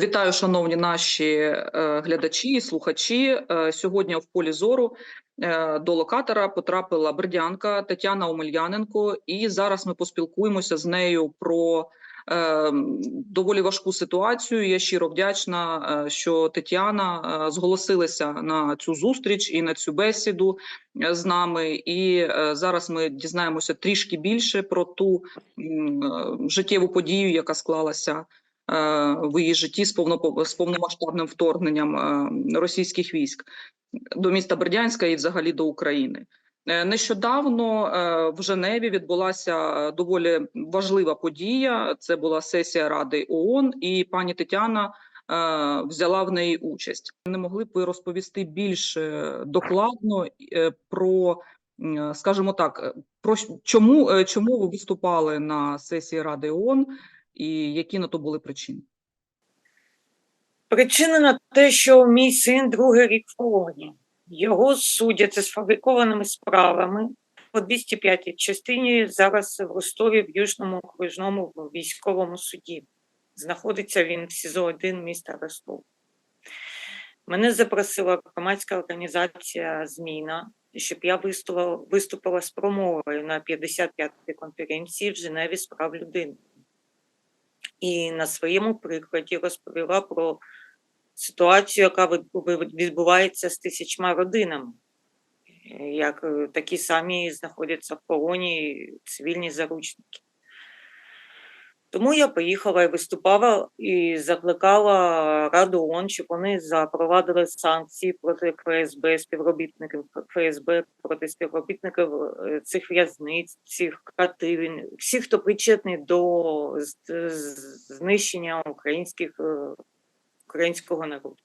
Вітаю, шановні наші е, глядачі і слухачі. Е, Сьогодні в полі зору е, до локатора потрапила бердянка Тетяна Омельяненко, і зараз ми поспілкуємося з нею про доволі важку ситуацію. Я щиро вдячна, що Тетяна зголосилася на цю зустріч і на цю бесіду з нами. І зараз ми дізнаємося трішки більше про ту життєву подію, яка склалася в її житті з повно повномасштабним вторгненням е, російських військ до міста Бердянська і взагалі до України. Е, Нещодавно е, в Женеві відбулася доволі важлива подія. Це була сесія Ради ООН, і пані Тетяна е, взяла в неї участь. Не могли б ви розповісти більш е, докладно е, про, скажімо так, е, про чому, е, чому ви виступали на сесії Ради ООН і які на то були причини? Причина на те, що мій син другий рік в полоні. Його судять за сфабрикованими справами по 205-й частині зараз в Ростові в Южному окружному військовому суді. Знаходиться він в СІЗО 1 міста Ростов. Мене запросила громадська організація Зміна, щоб я виступила, виступила з промовою на 55-й конференції в Женеві з прав людини. І на своєму прикладі розповіла про ситуацію, яка від- від- відбувається з тисячма родинами, е, як е, такі самі знаходяться в полоні цивільні заручники. Тому я поїхала і виступала і закликала Раду ООН, щоб вони запровадили санкції проти ФСБ, співробітників ФСБ, проти співробітників е, цих в'язниць, цих кативень, всіх, хто причетний до знищення українських е, українського народу.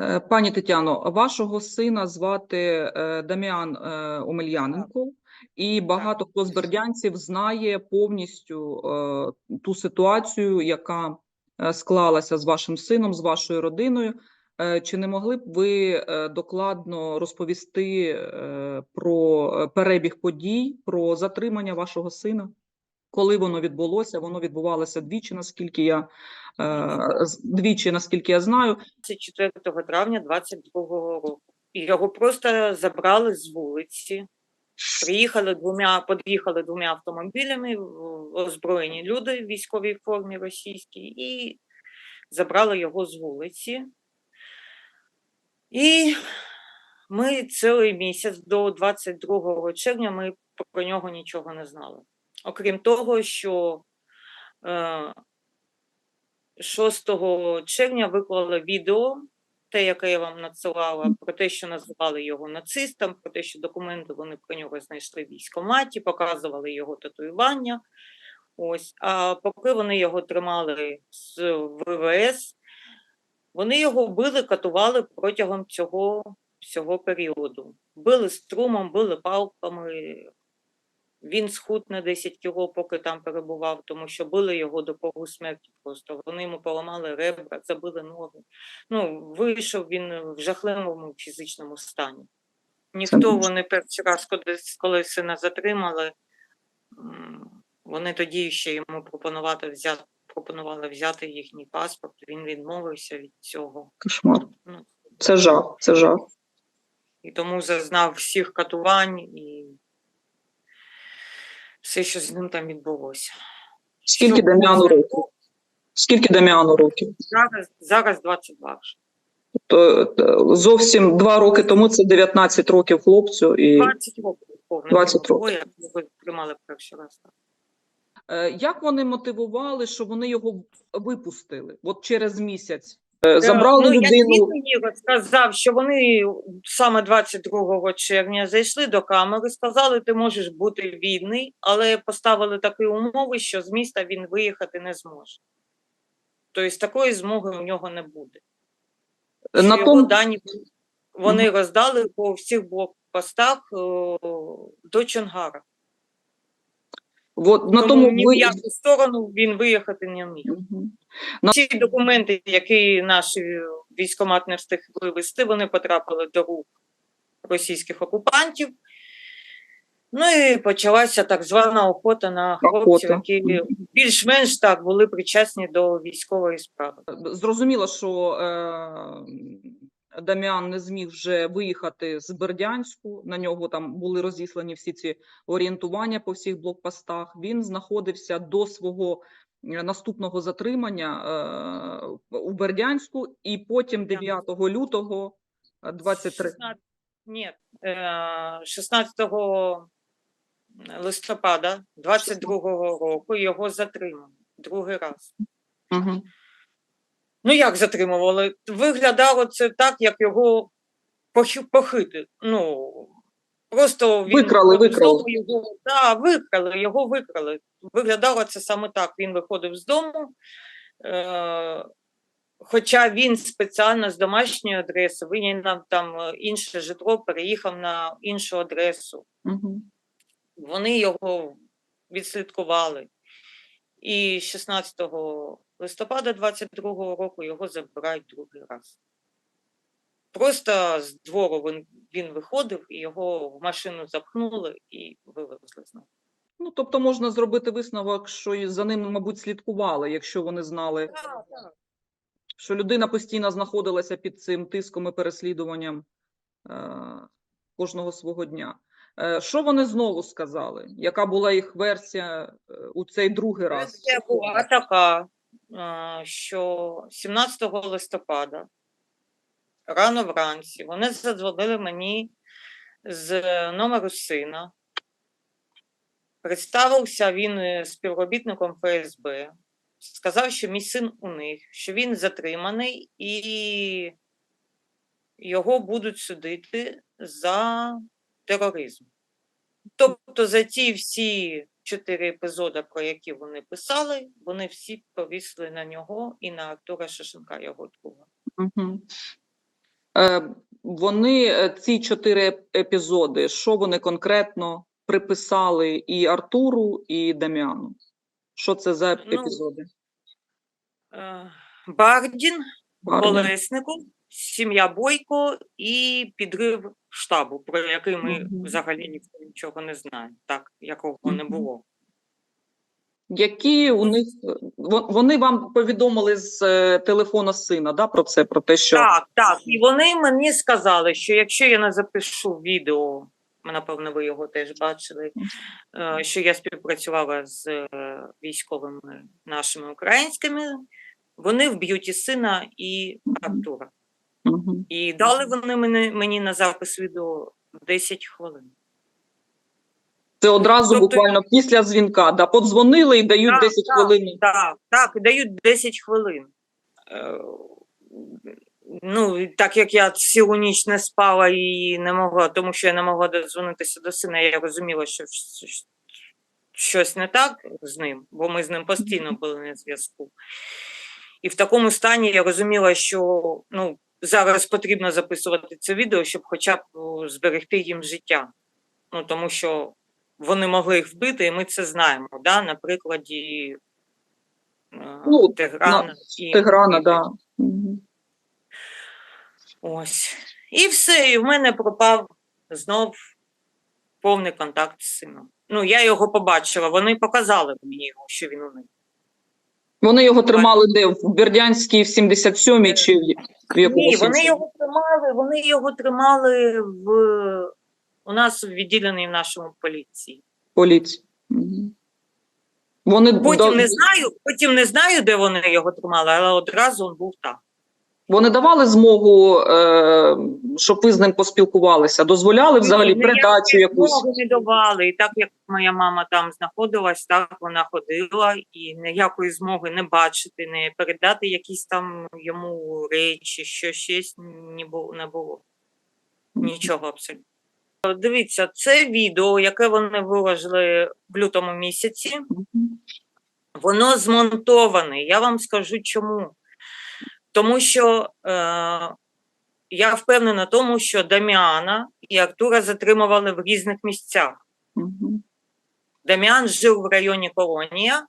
Е, Пані Тетяно, вашого сина звати Даміан Омельяненко, і багато хто з бердянців знає повністю е, ту ситуацію, яка е, склалася з вашим сином, з вашою родиною. Е, Чи не могли б ви е, докладно розповісти е, про е, перебіг подій, про затримання вашого сина? Коли воно відбулося? Воно відбувалося двічі, наскільки я е, двічі, наскільки я знаю. 24 травня 22 року. Його просто забрали з вулиці. Приїхали двома, під'їхали двома автомобілями, озброєні люди в військовій формі російській, і забрали його з вулиці. І ми цілий місяць до 22 червня ми про нього нічого не знали. Окрім того, що е, 6 червня виклали відео, те, яке я вам надсилала, про те, що називали його нацистом, про те, що документи вони про нього знайшли в військкоматі, показували його татуювання. Ось, а поки вони його тримали з ВВС, вони його били, катували протягом цього всього періоду. Били струмом, били палками. Він схуд на 10 кіло, поки там перебував, тому що били його до пору смерті просто. Вони йому поламали ребра, забили ноги. Ну, вийшов він в жахливому фізичному стані. Ніхто вони перший раз, коли, коли сина затримали, вони тоді ще йому пропонувати взяти, пропонували взяти їхній паспорт. Він відмовився від цього. Кошмар. Ну, Це жах, це жах. і тому зазнав всіх катувань і все, що з ним там відбулося. Скільки було років? Скільки Даміану років? Зараз, зараз 22 вже. То зовсім два роки тому це 19 років хлопцю. І 20 років повно. 20 років. як його тримали перший раз. Е, як вони мотивували, що вони його випустили? От через місяць забрали ну, людину. мені розказав, що вони саме 22 червня зайшли до камери, сказали, ти можеш бути вільний, але поставили такі умови, що з міста він виїхати не зможе. Тобто такої змоги у нього не буде. На його тому дані вони роздали по всіх блокпостах е, до Чонгара. От, на Тому тому ні ви... в яку сторону він виїхати не міг. Мгм. Ці документи, які наші військомат не встиг вивезти, вони потрапили до рук російських окупантів. Ну і почалася так звана охота на хлопців, які більш-менш так були причасні до військової справи. Зрозуміло, що е, Дам'ян не зміг вже виїхати з Бердянську. На нього там були розіслані всі ці орієнтування по всіх блокпостах. Він знаходився до свого е, наступного затримання е, у Бердянську, і потім 9 лютого е, 23 16 Ні, е, 16 листопада 22-го року його затримали другий раз. Угу. Ну як затримували? Виглядало це так, як його похи- похити. Ну просто він Викрали, викрали. Його, да, викрали, його викрали. Виглядало це саме так. Він виходив з дому. Е- Хоча він спеціально з домашньої адреси вийняв там е, інше житло, переїхав на іншу адресу. Угу. Вони його відслідкували. І 16 листопада 22 року його забирають другий раз. Просто з двору він, він виходив, і його в машину запхнули і вивезли знову. Ну, тобто можна зробити висновок, що за ним, мабуть, слідкували, якщо вони знали, що людина постійно знаходилася під цим тиском і переслідуванням е, кожного свого дня. Е, що вони знову сказали? Яка була їх версія е, у цей другий раз? Версія була така, що 17 листопада рано вранці вони задзвонили мені з номеру сина. Представився він е, співробітником ФСБ, сказав, що мій син у них, що він затриманий і його будуть судити за тероризм. Тобто за ті всі чотири епізоди, про які вони писали, вони всі повісили на нього і на Артура Шашенка, його друга. Угу. Е, вони е, ці чотири епізоди, що вони конкретно приписали і Артуру, і Дам'яну? Що це за Ну, епізоди? Е, Бардін, Бардін. Колеснику, сім'я Бойко і підрив штабу, про який ми взагалі ніхто нічого не знає, так, якого не було. Які у них е, вони вам повідомили з е, телефона сина, да, про це, про те, що Так, так. І вони мені сказали, що якщо я не запишу відео, напевно, ви його теж бачили, е, що я співпрацювала з е, військовими нашими українськими, вони вб'ють і сина, і Артура. Мгм. І дали вони мені, мені на запис відео 10 хвилин. це одразу Тобто- буквально після дзвінка, да, подзвонили і дають Так, 10 так. хвилин. Так, так, і дають 10 хвилин. Е, Ну, так як я цілу ніч не спала і не могла, тому що я не могла додзвонитися до сина, я розуміла, що щось не так з ним, бо ми з ним постійно були на зв'язку. І в такому стані я розуміла, що ну, зараз потрібно записувати це відео, щоб хоча б зберегти їм життя. Ну, тому що вони могли їх вбити, і ми це знаємо, да? на прикладі е, Ну, Теграна. і Тиграна, да. Ось. І все, і в мене пропав знов повний контакт з сином. Ну, я його побачила, вони показали мені його, що він у них. Вони його тримали де? В Бердянській в 77-й чи в якомусь? Ні, вони його тримали, вони його тримали в у нас в відділенні в нашому поліції. поліції. Вони, Потім до... не знаю, потім не знаю, де вони його тримали, але одразу він був там. Вони давали змогу, е, щоб ви з ним поспілкувалися? Дозволяли взагалі Ні, передачу якусь? не давали. І так як моя мама там знаходилась, так вона ходила і ніякої змоги не бачити, не передати якісь там йому речі, що щось. Не було. Нічого абсолютно. Дивіться, це відео, яке вони виложили в лютому місяці, воно змонтоване. Я вам скажу чому. Тому що е, я впевнена в тому, що Даміана і Артура затримували в різних місцях. Мгм. Даміан жив в районі Колонія,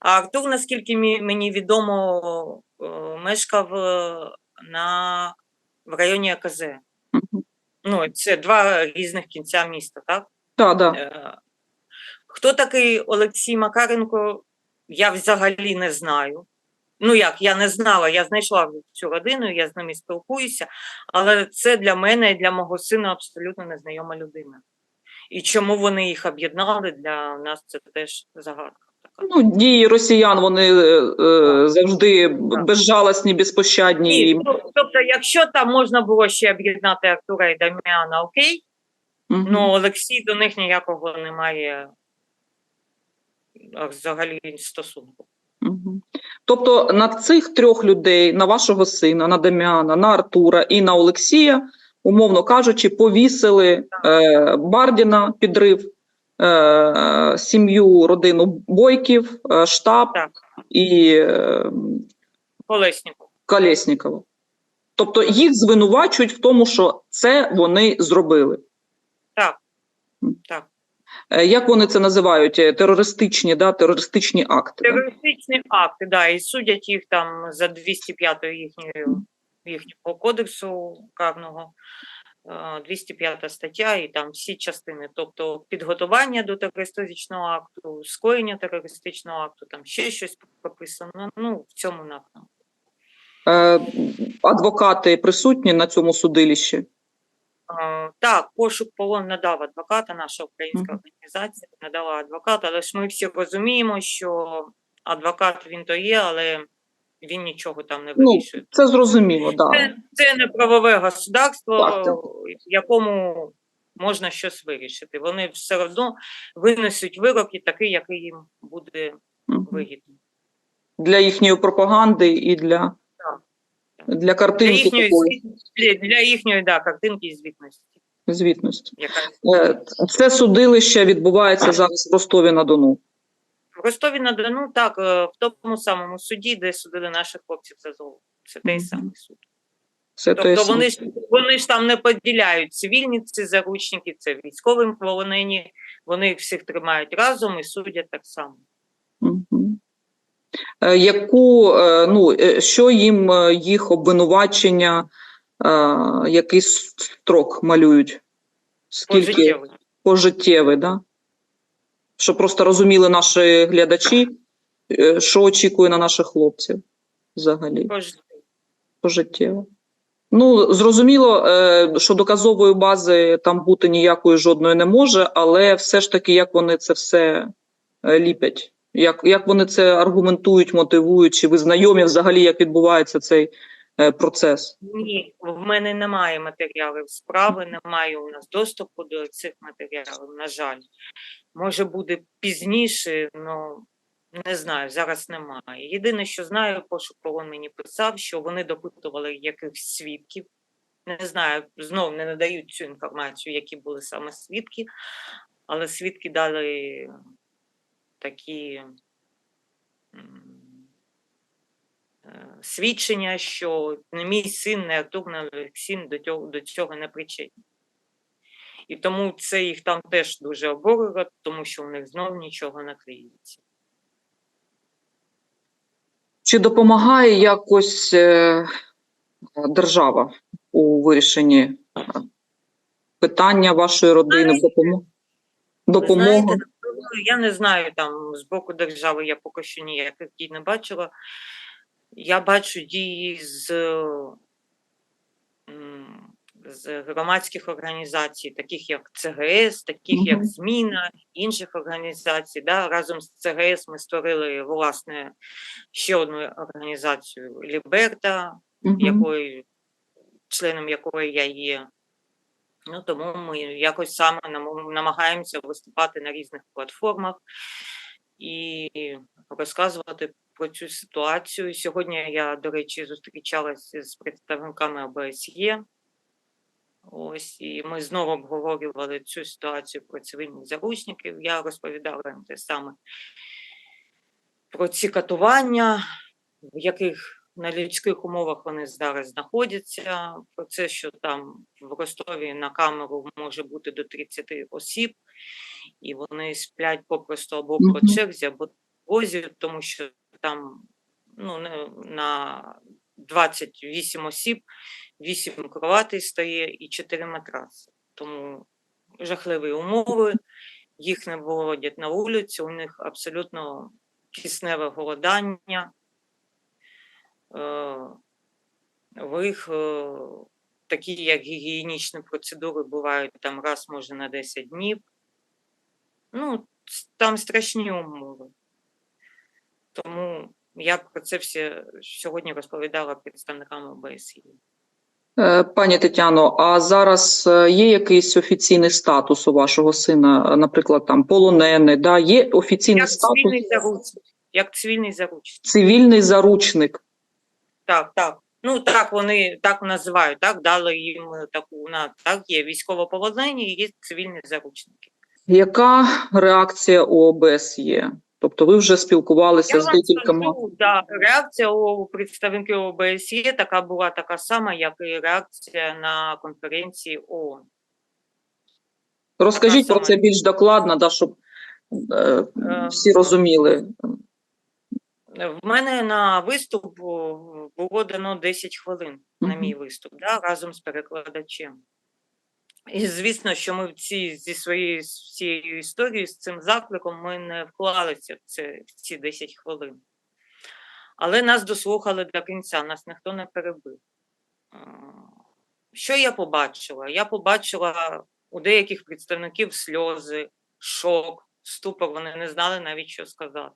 а Артур, наскільки мені відомо, е, мешкав е, на, в районі АКЗ. Мгм. Ну, це два різних кінця міста, так? Так, да. Е, Хто такий Олексій Макаренко, я взагалі не знаю. Ну як, я не знала, я знайшла цю родину, я з ними спілкуюся, але це для мене і для мого сина абсолютно незнайома людина. І чому вони їх об'єднали, для нас це теж загадка. Ну, дії росіян вони е, е, завжди Так. безжалісні, безпощадні. і- ну, тобто, якщо там можна було ще об'єднати Артура і Дам'яна, окей, Мгм. ну Олексій до них ніякого не має взагалі стосунку. Мгм. Тобто на цих трьох людей, на вашого сина, на Дем'яна, на Артура і на Олексія, умовно кажучи, повісили е, Бардіна, підрив, е, сім'ю, родину Бойків, е, штаб Так. і е, Колесніков. Колєснікова. Тобто їх звинувачують в тому, що це вони зробили. Так. Так. Е, Як вони це називають? Е, Терористичні, да, терористичні акти. Да? Терористичні акти, да, і судять їх там за 205 їхньої, їхнього кодексу карного, е, 205 стаття, і там всі частини, тобто підготування до терористичного акту, скоєння терористичного акту, там ще щось прописано, ну, в цьому напрямку. Е, Адвокати присутні на цьому судилищі. Так, пошук полон надав адвоката, наша українська організація надала адвоката, але ж ми всі розуміємо, що адвокат він то є, але він нічого там не Ну, вирішує. Це зрозуміло, да. Це, це не правове государство, Так, так. в якому можна щось вирішити. Вони все одно винесуть вирок і такий, який їм буде Мгм. вигідний. Для їхньої пропаганди і для, Для Для картинки їхньої, такої для, для їхньої да, картинки і звітності. звітності. Яка Е, Це судилище відбувається зараз в Ростові на Дону. В Ростові на Дону, так, е, в тому самому суді, де судили наших хлопців з Азову. Це той самий суд. Це Тобто сам- вони ж вони ж там не поділяють цивільні ці заручники, це військовим полонені. Вони їх всіх тримають разом і судять так само. Мгм. Е, Яку, е, ну, е, що їм їх обвинувачення, який строк малюють? Скільки Пожиттєвий. пожиттєвий, да? Щоб просто розуміли наші глядачі, що очікує на наших хлопців взагалі. Пожиттєвий. Пожиттєво. Ну, зрозуміло, що доказової бази там бути ніякої жодної не може, але все ж таки, як вони це все ліпять, як, як вони це аргументують, мотивують, чи ви знайомі взагалі, як відбувається цей е, процес? Ні, в мене немає матеріалів справи, немає у нас доступу до цих матеріалів, на жаль. Може буде пізніше, але не знаю, зараз немає. Єдине, що знаю, пошук полон мені писав, що вони допитували якихось свідків. Не знаю, знов не надають цю інформацію, які були саме свідки, але свідки дали такі свідчення, що мій син, не Артур, не Олексій до цього, до цього не причетні. І тому це їх там теж дуже обурює, тому що у них знов нічого не криється. Чи допомагає якось е, держава у вирішенні е, питання вашої родини? Допомога? Я не знаю, там з боку держави я поки що ніяких дій не бачила. Я бачу дії з, з громадських організацій, таких як ЦГС, таких як. Зміна, інших організацій. Да? Разом з ЦГС ми створили власне ще одну організацію Ліберта, Мгм. якої, членом якої я є. Ну, тому ми якось саме намагаємося виступати на різних платформах і розказувати про цю ситуацію. Сьогодні я, до речі, зустрічалася з представниками ОБСЄ. Ось, і ми знову обговорювали цю ситуацію про цивільних заручників. Я розповідала їм те саме про ці катування, в яких на людських умовах вони зараз знаходяться. Про це, що там в Ростові на камеру може бути до 30 осіб, і вони сплять попросту або по черзі, або возі, тому що там ну, на 28 осіб, 8 кроватей стає і 4 матраси. Тому жахливі умови, їх не виводять на вулицю, у них абсолютно кисневе голодання. Е, В їх е, такі, як гігієнічні процедури, бувають там раз, може, на 10 днів. Ну, там страшні умови. Тому я про це все сьогодні розповідала представникам ОБСЄ. Е, Пані Тетяно, а зараз є якийсь офіційний статус у вашого сина, наприклад, там полонений, да? є офіційний Як статус цивільний заручник. Як цивільний заручник. цивільний заручник. Так, так. Ну так вони так називають, так дали їм таку на так. Є військовополонені, і є цивільні заручники. Яка реакція у ОБС є? Тобто ви вже спілкувалися Я з декількома. да, реакція у представників ОБСЄ така була така сама, як і реакція на конференції ООН. Розкажіть така про це більш докладно, да, щоб е, Е, всі розуміли. В мене на виступ було дано 10 хвилин на мій виступ, да, разом з перекладачем. І звісно, що ми в ці, зі своєю всією історією, з цим закликом, ми не вклалися в, це, в ці 10 хвилин. Але нас дослухали до кінця, нас ніхто не перебив. Е, Що я побачила? Я побачила у деяких представників сльози, шок, ступор, вони не знали навіть, що сказати.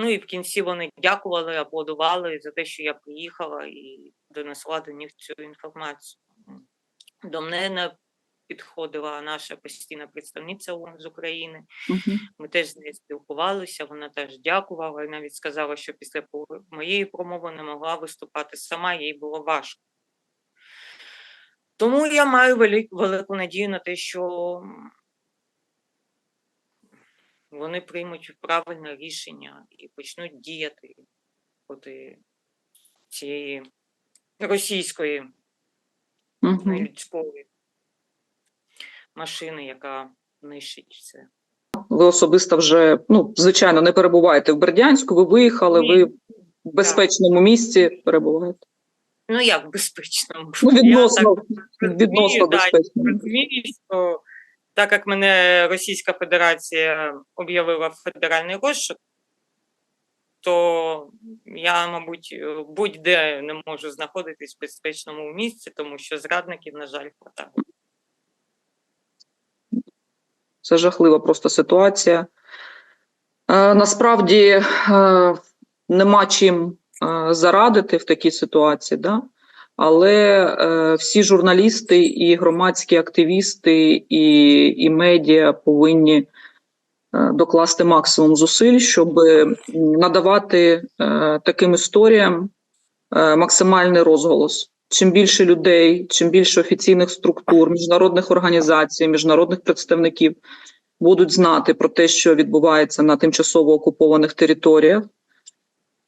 Ну і в кінці вони дякували, аплодували за те, що я приїхала і донесла до них цю інформацію. До мене підходила наша постійна представниця ООН з України. Ми теж з нею спілкувалися, вона теж дякувала і навіть сказала, що після моєї промови не могла виступати сама, їй було важко. Тому я маю велик- велику надію на те, що вони приймуть правильне рішення і почнуть діяти проти цієї російської Мгм. нелюдської машини, яка нищить все. Ви особисто вже, ну, звичайно, не перебуваєте в Бердянську, ви виїхали, Ні. ви в безпечному місці перебуваєте. Ну як безпечно? Ну, Я відносно, так відносно безпечному. розумію, що так як мене Російська Федерація об'явила в федеральний розшук, то я, мабуть, будь-де не можу знаходитись в безпечному місці, тому що зрадників, на жаль, хватає. Це жахлива просто ситуація. Е, насправді е, нема чим е, зарадити в такій ситуації, да? Але е, всі журналісти і громадські активісти, і, і медіа повинні е, докласти максимум зусиль, щоб надавати е, таким історіям е, максимальний розголос. Чим більше людей, чим більше офіційних структур, міжнародних організацій, міжнародних представників будуть знати про те, що відбувається на тимчасово окупованих територіях,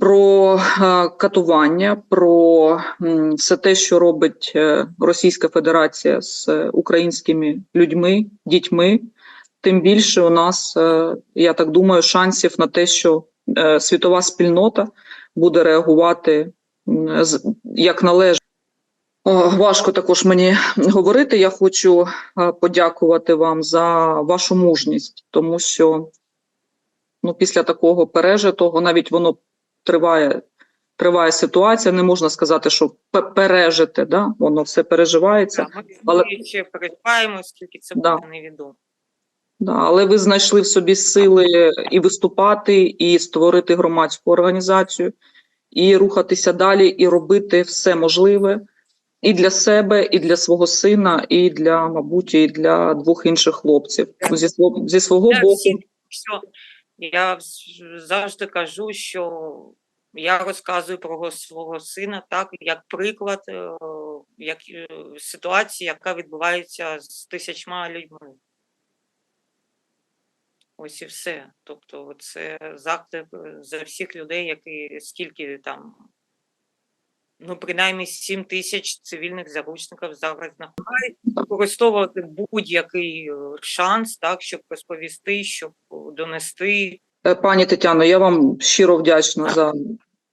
про е, катування, про все те, що робить е, Російська Федерація з українськими людьми, дітьми, тим більше у нас, е, я так думаю, шансів на те, що світова спільнота буде реагувати як належить. Важко також мені говорити. Я хочу подякувати вам за вашу мужність, тому що ну, після такого пережитого навіть воно триває, триває ситуація. Не можна сказати, що пе- пережите, да? воно все переживається. Да, Ми але- ще переживаємо, скільки це Да. буде невідомо. Да, але ви знайшли в собі сили і виступати, і створити громадську організацію, і рухатися далі, і робити все можливе і для себе, і для свого сина, і для, мабуть, і для двох інших хлопців. Зі свого, зі свого боку, я завжди кажу, що я розказую про свого сина так, як приклад, е, як е, ситуації, яка відбувається з тисячма людьми. Ось і все. Тобто, це заклик е, за всіх людей, які скільки там. Ну, принаймні 7 тисяч цивільних заручників зараз знаходять використовувати будь-який е, шанс, так, щоб розповісти, щоб донести. Е, пані Тетяно, я вам щиро вдячна за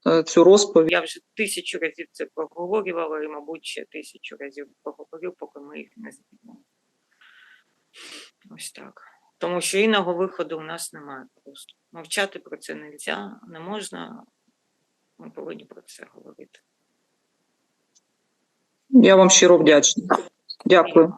е, цю розповідь. Я вже тисячу разів це проговорювала, і, мабуть, ще тисячу разів проговорю, поки ми їх не знімемо. Ось так. Тому що іного виходу у нас немає просто. Мовчати про це не можна, не можна. Ми повинні про це говорити. Я вам щиро вдячна. Дякую.